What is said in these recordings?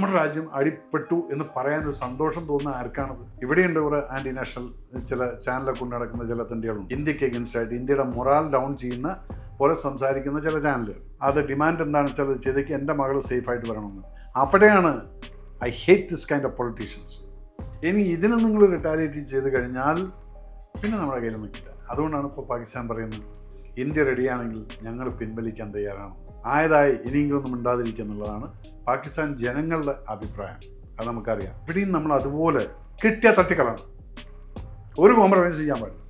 നമ്മുടെ രാജ്യം അടിപ്പെട്ടു എന്ന് പറയാൻ ഒരു സന്തോഷം തോന്നുന്ന ആർക്കാണത് ഇവിടെയുണ്ട് കുറെ ആന്റി നാഷണൽ ചില ചാനലൊക്കെ കൊണ്ട് നടക്കുന്ന ചില തണ്ടികളുണ്ട്. ഇന്ത്യയ്ക്ക് എഗൻസ്റ്റ് ആയിട്ട് ഇന്ത്യയുടെ മൊറാൽ ഡൗൺ ചെയ്യുന്ന പോലെ സംസാരിക്കുന്ന ചില ചാനലുകൾ അത് ഡിമാൻഡ് എന്താണെന്ന് വെച്ചാൽ ചെയ്തേക്ക് എന്റെ മകൾ സേഫായിട്ട് വരണമെന്ന്. അവിടെയാണ് I hate this kind of politicians ഇനി ഇതിനെ നിങ്ങൾ റിട്ടാലിയേറ്റ് ചെയ്ത് കഴിഞ്ഞാൽ പിന്നെ നമ്മുടെ കയ്യിൽ നിൽക്കില്ല അതുകൊണ്ടാണ് ഇപ്പോൾ പാകിസ്ഥാൻ പറയുന്നത് ഇന്ത്യ റെഡിയാണെങ്കിൽ ഞങ്ങൾ പിൻവലിക്കാൻ തയ്യാറാണ്. ആയതായി ഇനിയെങ്കിലും ഒന്നും മിണ്ടാതിരിക്കുക എന്നുള്ളതാണ് പാകിസ്ഥാൻ ജനങ്ങളുടെ അഭിപ്രായം. അത് നമുക്കറിയാം. ഇവിടെയും നമ്മൾ അതുപോലെ കിട്ടിയ തട്ടിക്കളാണ് ഒരു കോംപ്രമൈസ് ചെയ്യാൻ പാടില്ല.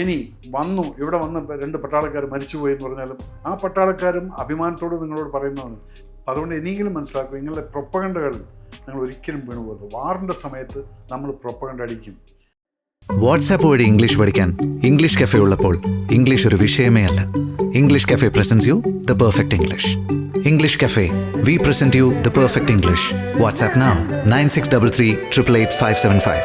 ഇനി വന്നു ഇവിടെ വന്ന രണ്ട് പട്ടാളക്കാർ മരിച്ചുപോയി എന്ന് പറഞ്ഞാലും ആ പട്ടാളക്കാരും അഭിമാനത്തോട് നിങ്ങളോട് പറയുന്നതാണ്. അതുകൊണ്ട് ഇനിയെങ്കിലും മനസ്സിലാക്കുക നിങ്ങളുടെ പ്രൊപ്പകണ്ടകളിൽ നിങ്ങൾ ഒരിക്കലും വീണുപോകരുത്. വാറിന്റെ സമയത്ത് നമ്മൾ പ്രൊപ്പകണ്ട അടിക്കും. വാട്സാപ്പ് വഴി ഇംഗ്ലീഷ് പഠിക്കാൻ ഇംഗ്ലീഷ് കഫേ ഉള്ളപ്പോൾ ഇംഗ്ലീഷ് ഒരു വിഷയമേ അല്ല. English cafe presents you the perfect English English cafe we present you the perfect English WhatsApp now nine six double three triple eight five seven five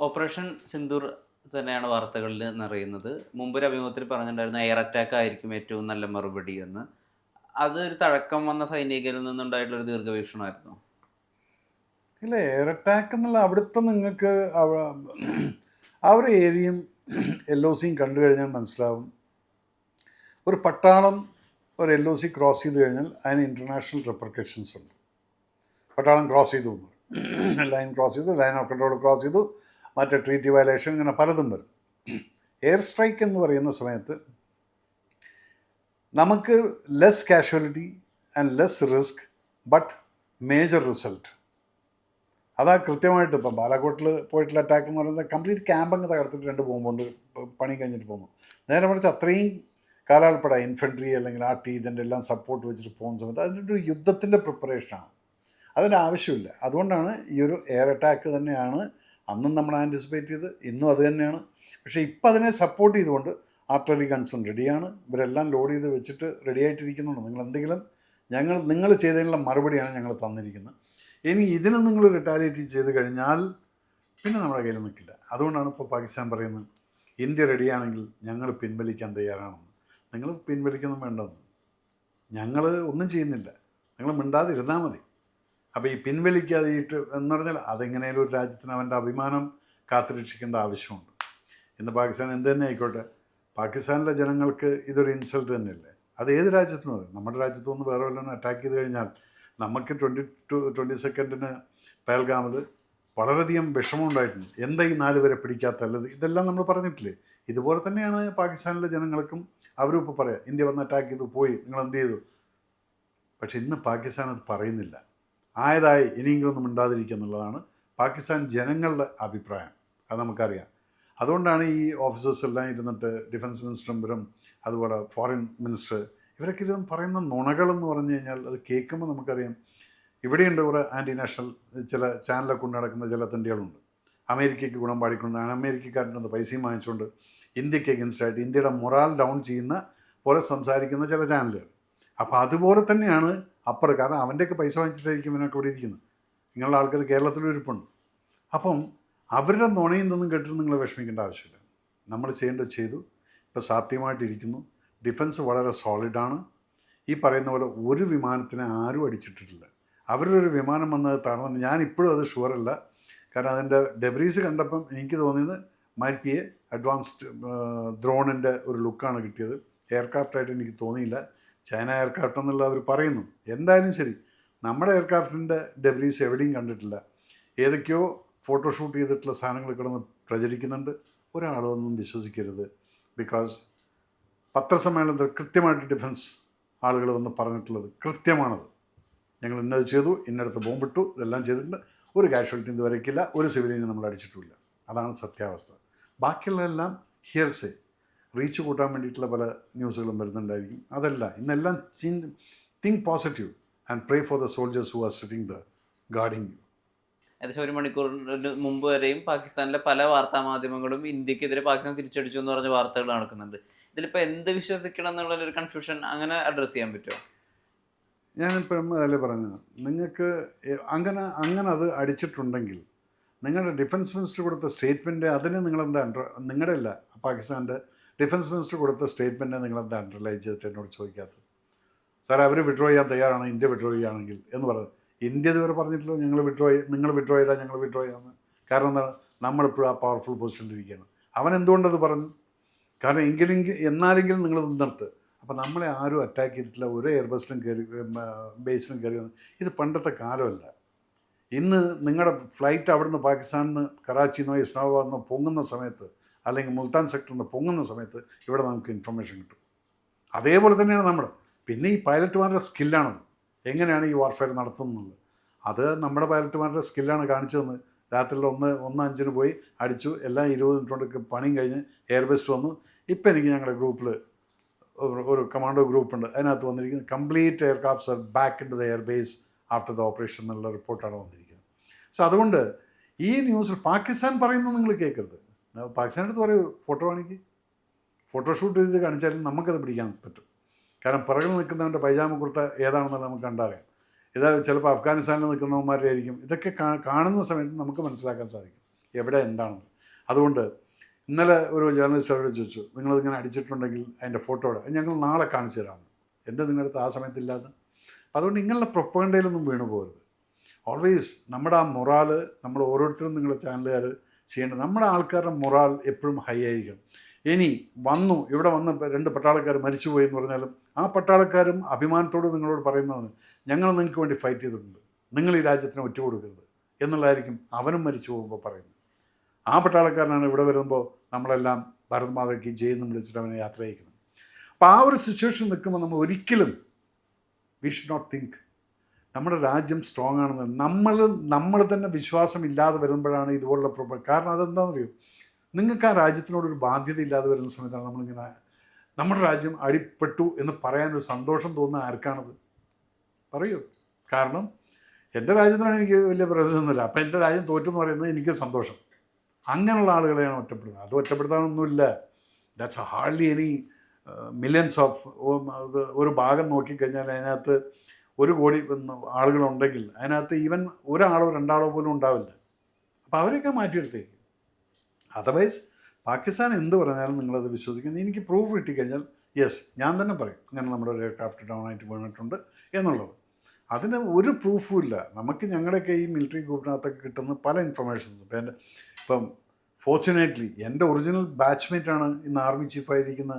operation Sindoor തന്നെയാണ് വാർത്തകളിൽ നിറയുന്നത്. മുമ്പൊരു അഭിമുഖത്തിൽ പറഞ്ഞിട്ടുണ്ടായിരുന്നു എയർ അറ്റാക്ക് ആയിരിക്കും ഏറ്റവും നല്ല മറുപടി എന്ന്. അതൊരു തഴക്കം വന്ന സൈനികരിൽ നിന്നുണ്ടായിട്ടുള്ള ഒരു ദീർഘവീക്ഷണമായിരുന്നു. ഇല്ല എയർ അറ്റാക്ക് എന്നുള്ള അവിടുത്തെ നിങ്ങൾക്ക് ആ ഒരു ഏരിയയും എൽ ഒ സിയും കണ്ടു കഴിഞ്ഞാൽ മനസ്സിലാവും. ഒരു പട്ടാളം ഒരു എൽ ഒ സി ക്രോസ് ചെയ്ത് കഴിഞ്ഞാൽ അതിന് ഇന്റർനാഷണൽ റെപ്രിക്കേഷൻസ് ഉണ്ട്. പട്ടാളം ക്രോസ് ചെയ്തു. ലൈൻ ക്രോസ് ചെയ്തു ലൈൻ ഓഫ് കൺട്രോൾ ക്രോസ് ചെയ്തു മറ്റേ ട്രീറ്റി വയലേഷൻ ഇങ്ങനെ പലതും വരും. എയർ സ്ട്രൈക്ക് എന്ന് പറയുന്ന സമയത്ത് നമുക്ക് less casualty and less risk but major result അതാ കൃത്യമായിട്ട് ഇപ്പം ബാലാക്കോട്ടിൽ പോയിട്ടുള്ള അറ്റാക്ക് എന്ന് പറയുന്നത് കംപ്ലീറ്റ് ക്യാമ്പ് അങ്ങ് തകർത്തിട്ട് രണ്ട് പോകുമ്പോൾ പണി കഴിഞ്ഞിട്ട് പോകുന്നു. നേരെ മറിച്ച് അത്രയും കാലാൾപ്പെട ഇൻഫൻട്രി അല്ലെങ്കിൽ ആ ടീ ഇതിന്റെ എല്ലാം സപ്പോർട്ട് വെച്ചിട്ട് പോകുന്ന സമയത്ത് അതിന്റെ ഒരു യുദ്ധത്തിന്റെ പ്രിപ്പറേഷനാണ് അതിന്റെ ആവശ്യമില്ല. അതുകൊണ്ടാണ് ഈ ഒരു എയർ അറ്റാക്ക് തന്നെയാണ് അന്നും നമ്മൾ ആന്റിസിപ്പേറ്റ് ചെയ്ത് ഇന്നും അത് തന്നെയാണ്. പക്ഷേ ഇപ്പം അതിനെ സപ്പോർട്ട് ചെയ്തുകൊണ്ട് ആർട്ടറി ഗൺസും റെഡിയാണ് ഇവരെല്ലാം ലോഡ് ചെയ്ത് വെച്ചിട്ട് റെഡി ആയിട്ടിരിക്കുന്നുണ്ട്. നിങ്ങൾ എന്തെങ്കിലും ഞങ്ങൾ നിങ്ങൾ ചെയ്തതിനുള്ള മറുപടിയാണ് ഞങ്ങൾ തന്നിരിക്കുന്നത്. ഇനി ഇതിനെ നിങ്ങൾ റിട്ടാലിയേറ്റ് ചെയ്ത് കഴിഞ്ഞാൽ പിന്നെ നമ്മുടെ കയ്യിൽ നിൽക്കില്ല. അതുകൊണ്ടാണ് ഇപ്പോൾ പാകിസ്ഥാൻ പറയുന്നത് ഇന്ത്യ റെഡിയാണെങ്കിൽ ഞങ്ങൾ പിൻവലിക്കാൻ തയ്യാറാണെന്ന്. നിങ്ങൾ പിൻവലിക്കൊന്നും വേണ്ടെന്ന്. ഞങ്ങൾ ഒന്നും ചെയ്യുന്നില്ല. നിങ്ങൾ മിണ്ടാതിരുന്നാൽ മതി. അപ്പോൾ ഈ പിൻവലിക്കാതെയിട്ട് എന്ന് പറഞ്ഞാൽ അതെങ്ങനെയാലും ഒരു രാജ്യത്തിന് അവന്റെ അഭിമാനം കാത്തുരക്ഷിക്കേണ്ട ആവശ്യമുണ്ട്. ഇന്ന് പാകിസ്ഥാൻ എന്ത് തന്നെ ആയിക്കോട്ടെ പാകിസ്ഥാനിലെ ജനങ്ങൾക്ക് ഇതൊരു ഇൻസൾട്ട് തന്നെയല്ലേ? അത് ഏത് രാജ്യത്തിനും അതെ. നമ്മുടെ രാജ്യത്തു നിന്ന് വേറെ വല്ലതും അറ്റാക്ക് ചെയ്ത് കഴിഞ്ഞാൽ നമുക്ക് ട്വന്റി ടു ട്വന്റി സെക്കൻഡിന് പയൽഗാമിൽ വളരെയധികം വിഷമം ഉണ്ടായിട്ടുണ്ട് എന്താ ഈ നാല് പേരെ പിടിക്കാത്തല്ലത് ഇതെല്ലാം നമ്മൾ പറഞ്ഞിട്ടില്ലേ? ഇതുപോലെ തന്നെയാണ് പാകിസ്ഥാനിലെ ജനങ്ങൾക്കും അവരും ഇപ്പോൾ പറയാം ഇന്ത്യ വന്ന് അറ്റാക്ക് ചെയ്തു പോയി നിങ്ങൾ എന്ത് ചെയ്തു? പക്ഷേ ഇന്ന് പാകിസ്ഥാൻ അത് പറയുന്നില്ല. ആയതായി ഇനിയെങ്കിലും ഒന്നും മിണ്ടാതിരിക്കുക എന്നുള്ളതാണ് പാകിസ്ഥാൻ ജനങ്ങളുടെ അഭിപ്രായം. അത് നമുക്കറിയാം. അതുകൊണ്ടാണ് ഈ ഓഫീസേഴ്സ് എല്ലാം ഇരുന്നിട്ട് ഡിഫൻസ് മിനിസ്റ്ററും അതുപോലെ ഫോറിൻ മിനിസ്റ്റർ ഇവരൊക്കെ ഇരുന്ന് പറയുന്ന നുണകളെന്ന് പറഞ്ഞു കഴിഞ്ഞാൽ അത് കേൾക്കുമ്പോൾ നമുക്കറിയാം. ഇവിടെയുണ്ട് കുറേ ആന്റി നാഷണൽ ചില ചാനലൊക്കെ കൊണ്ട് നടക്കുന്ന ചില തണ്ടികളുണ്ട്. അമേരിക്കയ്ക്ക് ഗുണം പാടിക്കൊണ്ട് അമേരിക്കക്കാരന്റെ ഒന്ന് പൈസയും വാങ്ങിച്ചുകൊണ്ട് ഇന്ത്യയ്ക്ക് എഗൻസ്റ്റായിട്ട് ഇന്ത്യയുടെ മൊറാൽ ഡൗൺ ചെയ്യുന്ന പോലെ സംസാരിക്കുന്ന ചില ചാനലുകൾ അപ്പോൾ അതുപോലെ തന്നെയാണ് അപ്പുറം കാരണം അവന്റെയൊക്കെ പൈസ വാങ്ങിച്ചിട്ടായിരിക്കും ഇവനൊക്കെ ഇവിടെ ഇരിക്കുന്നത്. നിങ്ങളുടെ ആൾക്കാർ കേരളത്തിലും ഇരിപ്പുണ്ട്. അപ്പം അവരുടെ നുണയും ഇതൊന്നും കേട്ടിട്ട് നിങ്ങൾ വിഷമിക്കേണ്ട ആവശ്യമില്ല. നമ്മൾ ചെയ്യേണ്ടത് ചെയ്തു. ഇപ്പോൾ സാധ്യമായിട്ടിരിക്കുന്നു ഡിഫൻസ് വളരെ സോളിഡാണ്. ഈ പറയുന്ന പോലെ ഒരു വിമാനത്തിനെ ആരും അടിച്ചിട്ടിട്ടില്ല. അവരുടെ ഒരു വിമാനം വന്നത് തടഞ്ഞു ഞാൻ ഇപ്പോഴും അത് ഷുവറല്ല കാരണം അതിന്റെ ഡെബ്രീസ് കണ്ടപ്പം എനിക്ക് തോന്നിയത് മൈറ്റ് അഡ്വാൻസ്ഡ് ഡ്രോണിന്റെ ഒരു ലുക്കാണ് കിട്ടിയത്. എയർക്രാഫ്റ്റായിട്ട് എനിക്ക് തോന്നിയില്ല. ചൈന എയർക്രാഫ്റ്റ് എന്നുള്ള അവർ പറയുന്നു. എന്തായാലും ശരി നമ്മുടെ എയർക്രാഫ്റ്റിന്റെ ഡെബ്രീസ് എവിടെയും കണ്ടിട്ടില്ല. ഏതൊക്കെയോ ഫോട്ടോഷൂട്ട് ചെയ്തിട്ടുള്ള സാധനങ്ങൾ കിടന്ന് പ്രചരിക്കുന്നുണ്ട്. ഒരാളൊന്നും വിശ്വസിക്കരുത്. ബിക്കോസ് പത്രസമ്മേളനത്തിൽ കൃത്യമായിട്ട് ഡിഫൻസ് ആളുകൾ വന്ന് പറഞ്ഞിട്ടുള്ളത് കൃത്യമാണത്. ഞങ്ങൾ ഇന്നത് ചെയ്തു ഇന്നടത്ത് ബോംബിട്ടു ഇതെല്ലാം ചെയ്തിട്ടുണ്ട്. ഒരു കാഷ്വാലിറ്റി ഇതുവരേക്കില്ല ഒരു സിവിലിയനെ നമ്മൾ അടിച്ചിട്ടുമില്ല അതാണ് സത്യാവസ്ഥ. ബാക്കിയുള്ളതെല്ലാം ഹിയർസേ. റീച്ച് കൂട്ടാൻ വേണ്ടിയിട്ടുള്ള പല ന്യൂസുകളും വരുന്നുണ്ടായിരിക്കും. അതല്ല ഇന്നെല്ലാം think positive and pray for the soldiers who are sitting the guarding ഏകദേശം ഒരു മണിക്കൂറിന് മുമ്പ് വരെയും പാകിസ്ഥാനിലെ പല വാർത്താ മാധ്യമങ്ങളും ഇന്ത്യക്കെതിരെ പാകിസ്ഥാൻ തിരിച്ചടിച്ചു എന്ന് പറഞ്ഞ വാർത്തകൾ നടക്കുന്നുണ്ട്. ഇതിലിപ്പോൾ എന്ത് വിശ്വസിക്കണം എന്നുള്ള ഒരു കൺഫ്യൂഷൻ അങ്ങനെ അഡ്രസ്സ് ചെയ്യാൻ പറ്റുമോ ഞാനിപ്പോഴും അതല്ലേ പറഞ്ഞത് നിങ്ങൾക്ക് അങ്ങനെ അങ്ങനെ അത് അടിച്ചിട്ടുണ്ടെങ്കിൽ നിങ്ങളുടെ ഡിഫൻസ് മിനിസ്റ്റർ കൊടുത്ത സ്റ്റേറ്റ്മെന്റ് അതിന് നിങ്ങളെന്താ അണ്ടർ നിങ്ങളുടെ അല്ല പാകിസ്ഥാന്റെ ഡിഫൻസ് മിനിസ്റ്റർ കൊടുത്ത സ്റ്റേറ്റ്മെന്റ് നിങ്ങളെന്താ അണ്ടർലൈൻ ചെയ്തിട്ട് എന്നോട് ചോദിക്കാത്തത്? സാർ അവർ വിഡ്രോ ചെയ്യാൻ തയ്യാറാണ് ഇന്ത്യ വിഡ്രോ ചെയ്യുകയാണെങ്കിൽ എന്ന് പറഞ്ഞു ഇന്ത്യ ഇതുവരെ പറഞ്ഞിട്ടില്ല ഞങ്ങൾ വിഡ്രോ നിങ്ങൾ വിഡ്രോ ചെയ്താൽ ഞങ്ങൾ വിഡ്രോ ചെയ്യാമെന്ന് കാരണം എന്താണ്? നമ്മളിപ്പോഴും ആ പവർഫുൾ പൊസിഷനിലിരിക്കുകയാണ് അവൻ എന്തുകൊണ്ടത് പറഞ്ഞു? കാരണം എങ്കിലും എന്നാലെങ്കിലും നിങ്ങൾ നിർത്ത്. അപ്പോൾ നമ്മളെ ആരും അറ്റാക്ക് ചെയ്തിട്ടില്ല ഒരു എയർബസിലും കയറി ബേസിലും കയറി ഇത് പണ്ടത്തെ കാലമല്ല. ഇന്ന് നിങ്ങളുടെ ഫ്ലൈറ്റ് അവിടുന്ന് പാകിസ്ഥാനിൽ നിന്ന് കറാച്ചി നിന്നോ ഇസ്ലാമാബാദിൽ നിന്നോ പൊങ്ങുന്ന സമയത്ത് അല്ലെങ്കിൽ മുൽത്താൻ സെക്ടറിൽ നിന്ന് പൊങ്ങുന്ന സമയത്ത് ഇവിടെ നമുക്ക് ഇൻഫർമേഷൻ കിട്ടും. അതേപോലെ തന്നെയാണ് നമ്മൾ പിന്നെ ഈ പൈലറ്റുമാരുടെ സ്കില്ലാണത് എങ്ങനെയാണ് ഈ വാർഫെയർ നടത്തുന്നത്? അത് നമ്മുടെ പൈലറ്റുമാരുടെ സ്കില്ലാണ് കാണിച്ചതെന്ന്. രാത്രി ഒന്ന് ഒന്ന് അഞ്ചിന് പോയി അടിച്ചു. എല്ലാം ഇരുപത് മിനിറ്റ് കൊണ്ട് പണിയും കഴിഞ്ഞ് എയർബേസ് വന്നു. ഇപ്പം എനിക്ക് ഞങ്ങളുടെ ഗ്രൂപ്പിൽ ഒരു കമാൻഡോ ഗ്രൂപ്പ് ഉണ്ട്. അതിനകത്ത് വന്നിരിക്കുന്നത് complete aircrafts are back in to the airbase after the operation എന്നുള്ള റിപ്പോർട്ടാണ് വന്നിരിക്കുന്നത്. സോ അതുകൊണ്ട് ഈ ന്യൂസിൽ പാകിസ്ഥാൻ പറയുന്നത് നിങ്ങൾ കേൾക്കരുത്. പാകിസ്ഥാനടുത്ത് പറയൂ ഫോട്ടോ കാണിക്ക്. ഫോട്ടോഷൂട്ട് ചെയ്ത് കാണിച്ചാലും നമുക്കത് പിടിക്കാൻ പറ്റും. കാരണം പിറകിൽ നിൽക്കുന്നവന്റെ പൈജാമ കുർത്ത ഏതാണെന്നുള്ളത് നമുക്ക് കണ്ടറിയാം. ഇത് ചിലപ്പോൾ അഫ്ഗാനിസ്ഥാനിൽ നിൽക്കുന്നവന്മാരുടെ ആയിരിക്കും. ഇതൊക്കെ കാണുന്ന സമയത്ത് നമുക്ക് മനസ്സിലാക്കാൻ സാധിക്കും. എവിടെ എന്താണ്. അതുകൊണ്ട് ഇന്നലെ ഒരു ജേർണലിസ്റ്റ് അവരോട് ചോദിച്ചു നിങ്ങളിങ്ങനെ അടിച്ചിട്ടുണ്ടെങ്കിൽ അതിന്റെ ഫോട്ടോ ഇടാം. ഞങ്ങൾ നാളെ കാണിച്ചു തരാമെന്ന് എന്റെ നിങ്ങളുടെ ആ സമയത്തില്ലാതെ അപ്പം അതുകൊണ്ട് ഇങ്ങനെയുള്ള പ്രൊപ്പകണ്ടയിലൊന്നും വീണു പോകരുത്. ഓൾവേസ് നമ്മുടെ ആ മൊറാൽ നമ്മൾ ഓരോരുത്തരും നിങ്ങളുടെ ചാനലുകാർ ചെയ്യേണ്ടത് നമ്മുടെ ആൾക്കാരുടെ മൊറാൽ എപ്പോഴും ഹൈ ആയിരിക്കണം. ഇനി വന്നു ഇവിടെ വന്ന് രണ്ട് പട്ടാളക്കാർ മരിച്ചുപോയി എന്ന് പറഞ്ഞാലും ആ പട്ടാളക്കാരും അഭിമാനത്തോട് നിങ്ങളോട് പറയുന്നതാണ് ഞങ്ങൾ നിങ്ങൾക്ക് വേണ്ടി ഫൈറ്റ് ചെയ്തിട്ടുണ്ട്. നിങ്ങൾ ഈ രാജ്യത്തിന് ഒറ്റ കൊടുക്കരുത് എന്നുള്ളതായിരിക്കും അവനും മരിച്ചു പോകുമ്പോൾ പറയുന്നത്. ആ പട്ടാളക്കാരനാണ് ഇവിടെ വരുമ്പോൾ നമ്മളെല്ലാം ഭാരത് മാതയ്ക്ക് ജയെന്നും വിളിച്ചിട്ട് അവനെ യാത്ര അയക്കുന്നത് അപ്പോൾ ആ ഒരു സിറ്റുവേഷൻ നിൽക്കുമ്പോൾ നമ്മൾ ഒരിക്കലും വി ഷുഡ് നോട്ട് തിങ്ക് നമ്മുടെ രാജ്യം സ്ട്രോങ് ആണെന്ന്. നമ്മൾ നമ്മൾ തന്നെ വിശ്വാസം ഇല്ലാതെ വരുമ്പോഴാണ് ഇതുപോലുള്ള പ്രോബ്ലം കാരണം അതെന്താണെന്ന് അറിയോ നിങ്ങൾക്ക് ആ രാജ്യത്തിനോടൊരു ബാധ്യത ഇല്ലാതെ വരുന്ന സമയത്താണ് നമ്മളിങ്ങനെ നമ്മുടെ രാജ്യം അടിപ്പെട്ടു എന്ന് പറയാനൊരു സന്തോഷം തോന്നുന്ന ആർക്കാണത്? പറയൂ. കാരണം എന്റെ രാജ്യത്തിനാണ് എനിക്ക് വലിയ പ്രയോജനമൊന്നുമില്ല അപ്പം എന്റെ രാജ്യം തോറ്റെന്ന് പറയുന്നത് എനിക്ക് സന്തോഷം. അങ്ങനെയുള്ള ആളുകളെയാണ് ഒറ്റപ്പെടുന്നത്. അത് ഒറ്റപ്പെടുത്താനൊന്നുമില്ല. That's hardly any millions of ഒരു ഭാഗം നോക്കിക്കഴിഞ്ഞാൽ അതിനകത്ത് ഒരു കോടി ആളുകളുണ്ടെങ്കിൽ അതിനകത്ത് ഈവൻ ഒരാളോ രണ്ടാളോ പോലും ഉണ്ടാവില്ല. അപ്പോൾ അവരെയൊക്കെ മാറ്റിയെടുത്തേക്ക് അതർവൈസ് പാകിസ്ഥാൻ എന്ത് പറഞ്ഞാലും നിങ്ങളത് വിശ്വസിക്കുന്നത് എനിക്ക് പ്രൂഫ് കിട്ടിക്കഴിഞ്ഞാൽ യെസ് ഞാൻ തന്നെ പറയും ഇങ്ങനെ നമ്മുടെ ഒരു എയർക്രാഫ്റ്റ് ഡൗൺ ആയിട്ട് വീണിട്ടുണ്ട് എന്നുള്ളത്. അതിന് ഒരു പ്രൂഫും ഇല്ല. നമുക്ക് ഞങ്ങളുടെയൊക്കെ ഈ മിലിറ്ററി ഗ്രൂപ്പിനകത്തൊക്കെ കിട്ടുന്ന പല ഇൻഫർമേഷൻസ് ഇപ്പം എന്റെ ഇപ്പം ഫോർച്ചുനേറ്റ്ലി എന്റെ ഒറിജിനൽ ബാച്ച്മേറ്റാണ് ഇന്ന് ആർമി ചീഫായിരിക്കുന്ന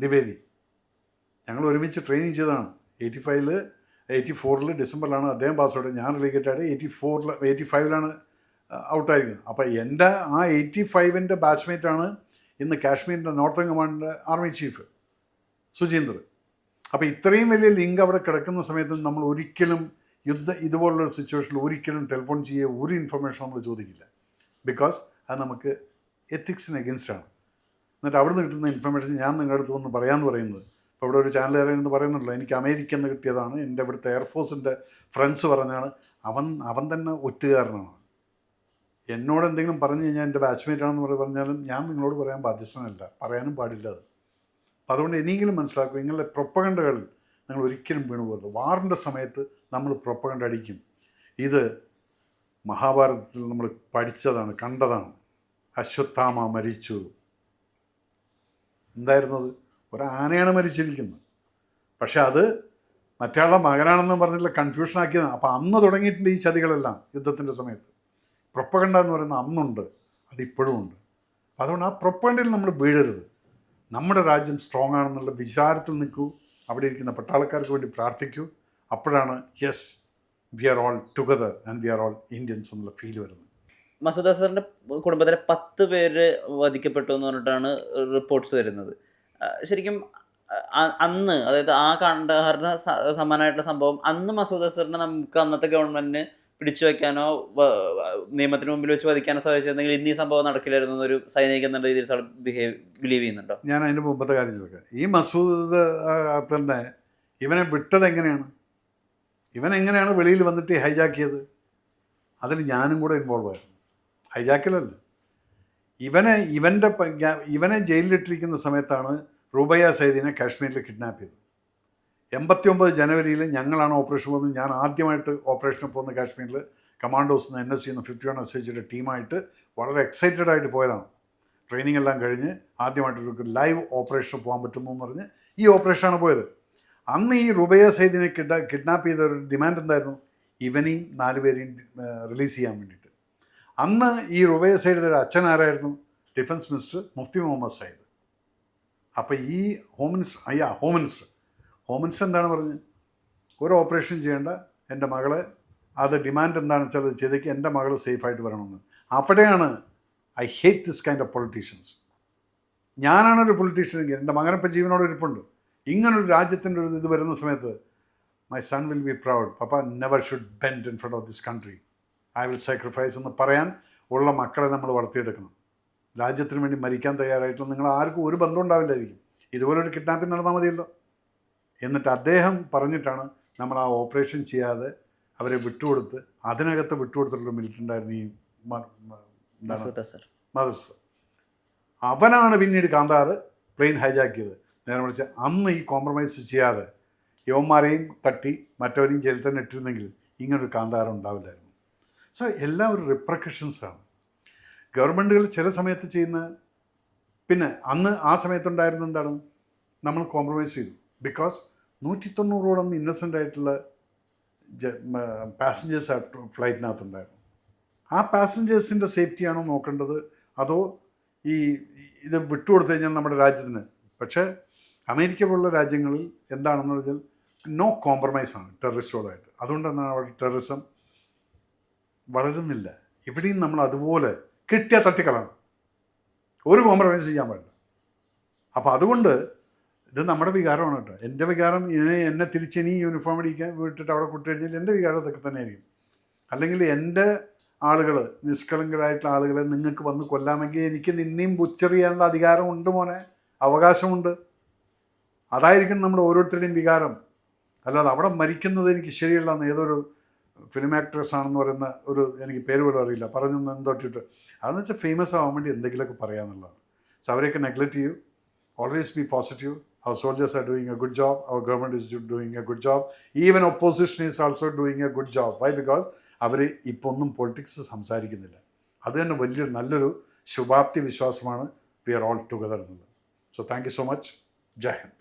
ദ്വിവേദി. ഞങ്ങൾ ഒരുമിച്ച് ട്രെയിനിങ് ചെയ്തതാണ്. എയ്റ്റി ഫൈവിൽ എയ്റ്റി ഫോറിൽ ഡിസംബറിലാണ് അദ്ദേഹം പാസ് ഔട്ട് ഞാൻ റിലേറ്റഡ് എയ്റ്റി ഫോറിൽ എയ്റ്റി ഫൈവിലാണ് ഔട്ടായിരിക്കുന്നത് അപ്പോൾ എന്റെ ആ എയ്റ്റി ഫൈവിന്റെ ബാച്ച്മേറ്റാണ് ഇന്ന് കാശ്മീരിന്റെ നോർത്തേൺ കമാൻഡിന്റെ ആർമി ചീഫ് സുജീന്ദർ അപ്പോൾ ഇത്രയും വലിയ ലിങ്ക് അവിടെ കിടക്കുന്ന സമയത്ത് നമ്മൾ ഒരിക്കലും യുദ്ധ ഇതുപോലുള്ള സിറ്റുവേഷനിൽ ഒരിക്കലും ടെലിഫോൺ ചെയ്യുക ഒരു ഇൻഫർമേഷൻ നമ്മൾ ചോദിക്കില്ല. ബിക്കോസ് അത് നമുക്ക് എത്തിക്സിന് അഗെൻസ്റ്റാണ് എന്നിട്ട് അവിടെ നിന്ന് കിട്ടുന്ന ഇൻഫർമേഷൻ ഞാൻ നിങ്ങളുടെ അടുത്ത് വന്ന് പറയാമെന്ന് പറയുന്നത്. ഇപ്പോൾ ഇവിടെ ഒരു ചാനൽ എന്ന് പറയുന്നുണ്ടല്ലോ എനിക്ക് അമേരിക്കയിൽ നിന്ന് കിട്ടിയതാണ്. എന്റെ ഇവിടുത്തെ എയർഫോഴ്സിന്റെ ഫ്രണ്ട്സ് പറഞ്ഞാണ് അവൻ അവൻ തന്നെ ഒറ്റുകാരനാണ്. എന്നോട് എന്തെങ്കിലും പറഞ്ഞു കഴിഞ്ഞാൽ എന്റെ ബാച്ച്മേറ്റ് ആണെന്ന് പറഞ്ഞു പറഞ്ഞാലും ഞാൻ നിങ്ങളോട് പറയാൻ ബാധ്യസ്ഥനല്ല. പറയാനും പാടില്ല അത്. അപ്പം അതുകൊണ്ട് ഇനിയെങ്കിലും മനസ്സിലാക്കും നിങ്ങളുടെ പ്രൊപ്പകണ്ടകളിൽ നിങ്ങൾ ഒരിക്കലും വീണു പോകരുത്. വാറിന്റെ സമയത്ത് നമ്മൾ പ്രൊപ്പകണ്ട അടിക്കും. ഇത് മഹാഭാരതത്തിൽ നമ്മൾ പഠിച്ചതാണ് കണ്ടതാണ്. അശ്വത്ഥാമ മരിച്ചു. എന്തായിരുന്നത് ഒരാനയാണ് മരിച്ചിരിക്കുന്നത്. പക്ഷെ അത് മറ്റാളുടെ മകനാണെന്ന് പറഞ്ഞിട്ടുള്ള കൺഫ്യൂഷൻ ആക്കിയതാണ്. അപ്പോൾ അന്ന് തുടങ്ങിയിട്ടുണ്ട് ഈ ചതികളെല്ലാം യുദ്ധത്തിന്റെ സമയത്ത്. പ്രൊപ്പകണ്ട എന്ന് പറയുന്ന അന്നുണ്ട് അതിപ്പോഴും ഉണ്ട്. അതുകൊണ്ട് ആ പ്രൊപ്പഗണ്ടയിൽ നമ്മൾ വീഴരുത്. നമ്മുടെ രാജ്യം സ്ട്രോങ് ആണെന്നുള്ള വിചാരത്തിൽ നിൽക്കൂ. അവിടെ ഇരിക്കുന്ന പട്ടാളക്കാർക്ക് വേണ്ടി പ്രാർത്ഥിക്കൂ. അപ്പോഴാണ് yes we are all together and we are all Indians എന്നുള്ള ഫീൽ വരുന്നത്. മസൂദ് അസറിന്റെ കുടുംബത്തിലെ പത്ത് പേര് വധിക്കപ്പെട്ടു എന്ന് പറഞ്ഞിട്ടാണ് റിപ്പോർട്ട്സ് വരുന്നത്. ശരിക്കും അന്ന് അതായത് ആ കണ്ടഹറിന് സമാനമായിട്ടുള്ള സംഭവം അന്ന് മസൂദ് അസറിനെ നമുക്ക് അന്നത്തെ ഗവൺമെന്റിന് പിടിച്ചു വെക്കാനോ നിയമത്തിന് മുമ്പിൽ വെച്ച് വധിക്കാനോ സാധിച്ചിരുന്നെങ്കിൽ ഇന്ന് സംഭവം നടക്കില്ലായിരുന്നു എന്നൊരു സൈനിക എന്നുള്ള രീതിയിൽ ബിഹേവ് ബിലീവ് ചെയ്യുന്നുണ്ടോ? ഞാൻ അതിന്റെ മുമ്പത്തെ കാര്യം ചോദിക്കാം. ഈ മസൂദ് തന്നെ ഇവനെ വിട്ടത് എങ്ങനെയാണ്? ഇവൻ എങ്ങനെയാണ് വെളിയിൽ വന്നിട്ട് ഹൈജാക്ക് ചെയ്തത് അതിൽ ഞാനും കൂടെ ഇൻവോൾവ് ആയിരുന്നു. ഹൈജാക്കിലല്ല. ഇവനെ ഇവന്റെ ഇവനെ ജയിലിലിട്ടിരിക്കുന്ന സമയത്താണ് റൂബയ്യ സൈദിനെ കാശ്മീരിൽ കിഡ്നാപ്പ് ചെയ്തത്. എൺപത്തി ഒമ്പത് ജനുവരിയിൽ ഞങ്ങളാണ് ഓപ്പറേഷൻ പോകുന്നത്. ഞാൻ ആദ്യമായിട്ട് ഓപ്പറേഷന് പോകുന്ന കാശ്മീരിൽ കമാൻഡോസ് എൻ എസ് സിന്ന് ഫിഫ്റ്റി വൺ എസ് എച്ചിന്റെ ടീമായിട്ട് വളരെ എക്സൈറ്റഡ് ആയിട്ട് പോയതാണ്. ട്രെയിനിങ് എല്ലാം കഴിഞ്ഞ് ആദ്യമായിട്ട് ഒരു ലൈവ് ഓപ്പറേഷൻ പോകാൻ പറ്റുന്നു എന്ന് പറഞ്ഞ് ഈ ഓപ്പറേഷനാണ് പോയത്. അന്ന് ഈ റുബയ സൈദിനെ കിഡ കിഡ്നാപ്പ് ചെയ്ത ഒരു ഡിമാൻഡ് എന്തായിരുന്നു? ഇവനെയും നാലുപേരെയും റിലീസ് ചെയ്യാൻ വേണ്ടിയിട്ട്. അന്ന് ഈ റുബയ സൈഡിന്റെ ഒരു അച്ഛൻ ആരായിരുന്നു? ഡിഫൻസ് മിനിസ്റ്റർ മുഫ്തി മുഹമ്മദ് സൈദ് അപ്പോൾ ഈ ഹോം മിനിസ്റ്റർ അയ്യാ ഹോം മിനിസ്റ്റർ ഹോം എന്താണ് പറഞ്ഞത്? ഒരു ഓപ്പറേഷൻ ചെയ്യേണ്ട എന്റെ മകളെ അത് ഡിമാൻഡ് എന്താണെന്ന് വെച്ചാൽ അത് ചെയ്തേക്ക് എന്റെ മകൾ സേഫായിട്ട് വരണമെന്ന്. അവിടെയാണ് I hate this kind of politicians ഞാനാണ് ഒരു പൊളിറ്റീഷ്യൻ എങ്കിൽ എന്റെ മകനിപ്പോൾ ജീവനോട് ഇരിപ്പുണ്ട്. ഇങ്ങനൊരു രാജ്യത്തിന്റെ ഒരു ഇത് വരുന്ന സമയത്ത് my son will be proud papa never should bend in front of this country I will sacrifice എന്ന് പറയാൻ ഉള്ള മക്കളെ നമ്മൾ വളർത്തിയെടുക്കണം. രാജ്യത്തിന് വേണ്ടി മരിക്കാൻ തയ്യാറായിട്ടുള്ള നിങ്ങൾ ആർക്കും ഒരു ബന്ധം ഉണ്ടാവില്ലായിരിക്കും. ഇതുപോലൊരു കിഡ്നാപ്പിംഗ് നടന്നാൽ മതിയല്ലോ. എന്നിട്ട് അദ്ദേഹം പറഞ്ഞിട്ടാണ് നമ്മൾ ആ ഓപ്പറേഷൻ ചെയ്യാതെ അവരെ വിട്ടുകൊടുത്ത് അതിനകത്ത് വിട്ടുകൊടുത്തിട്ടുള്ള മിലിറ്ററി ഉണ്ടായിരുന്നു ഈ മ- മ- എന്താണ്? മസൂദ സർ. മദർസ് അവനാണ് പിന്നീട് കാന്താർ പ്ലെയിൻ ഹൈജാക്ക് ചെയ്തത് നേരെ മറിച്ച് അന്ന് ഈ കോംപ്രമൈസ് ചെയ്യാതെ യവന്മാരെയും തട്ടി മറ്റവരെയും ജയിലിൽ തന്നെ ഇട്ടിരുന്നെങ്കിൽ ഇങ്ങനൊരു കാന്താരം ഉണ്ടാവില്ലായിരുന്നു. സോ എല്ലാം ഒരു റിപ്രക്കഷൻസാണ് ഗവൺമെന്റുകൾ ചില സമയത്ത് ചെയ്യുന്ന പിന്നെ അന്ന് ആ സമയത്തുണ്ടായിരുന്ന എന്താണ്? നമ്മൾ കോംപ്രമൈസ് ചെയ്തു. ബിക്കോസ് നൂറ്റി തൊണ്ണൂറോളം ഇന്നസെന്റ് ആയിട്ടുള്ള പാസഞ്ചേഴ്സ് ഫ്ലൈറ്റിനകത്തുണ്ടായിരുന്നു ആ പാസഞ്ചേഴ്സിന്റെ സേഫ്റ്റിയാണോ നോക്കേണ്ടത്? അതോ ഈ ഇത് വിട്ടുകൊടുത്തു കഴിഞ്ഞാൽ നമ്മുടെ രാജ്യത്തിന്? പക്ഷേ അമേരിക്ക പോലുള്ള രാജ്യങ്ങളിൽ എന്താണെന്ന് പറഞ്ഞാൽ നോ കോംപ്രമൈസാണ് ടെററിസ്റ്റോടായിട്ട് അതുകൊണ്ടാണ് അവിടെ ടെററിസം വളരുന്നില്ല. ഇവിടെയും നമ്മൾ അതുപോലെ കിട്ടിയ തട്ടിക്കളാണ് ഒരു കോംപ്രമൈസ് ചെയ്യാൻ പാടില്ല. അപ്പോൾ അതുകൊണ്ട് ഇത് നമ്മുടെ വികാരമാണ് കേട്ടോ. എന്റെ വികാരം ഇതിനെ എന്നെ തിരിച്ചിനി യൂണിഫോം അടിക്കാൻ വിട്ടിട്ട് അവിടെ കുട്ടിയടിച്ചാൽ എന്റെ വികാരം അതൊക്കെ തന്നെ ആയിരിക്കും അല്ലെങ്കിൽ എന്റെ ആളുകൾ നിഷ്കളങ്കരായിട്ടുള്ള ആളുകളെ നിങ്ങൾക്ക് വന്ന് കൊല്ലാമെങ്കിൽ എനിക്ക് നിന്നെയും ബുച്ചറിയാനുള്ള അധികാരമുണ്ട് മോനെ. അവകാശമുണ്ട്. അതായിരിക്കണം നമ്മുടെ ഓരോരുത്തരുടെയും വികാരം. അല്ലാതെ അവിടെ മരിക്കുന്നത് എനിക്ക് ശരിയല്ല എന്ന് ഏതൊരു ഫിലിം ആക്ട്രസ് ആണെന്ന് പറയുന്ന ഒരു എനിക്ക് പേര് പോലും അറിയില്ല. പറഞ്ഞു എന്തോട്ടിട്ട്. അതെന്ന് വെച്ചാൽ ഫേമസ് ആവാൻ വേണ്ടി എന്തെങ്കിലുമൊക്കെ പറയാമെന്നുള്ളതാണ് സോ അവരെയൊക്കെ നെഗ്ലക്റ്റ് ചെയ്യൂ. Always be positive our soldiers are doing a good job our government is doing a good job even opposition is also doing a good job why because അവർ ഇപ്പോൾ ഒന്നും പൊളിറ്റിക്സ് സംസാരിക്കുന്നില്ല. അത് തന്നെ വലിയൊരു നല്ലൊരു ശുഭാപ്തി വിശ്വാസമാണ് വി ആർ ഓൾ ടുഗദർ എന്നുള്ളത്. So thank you so much Jai Hind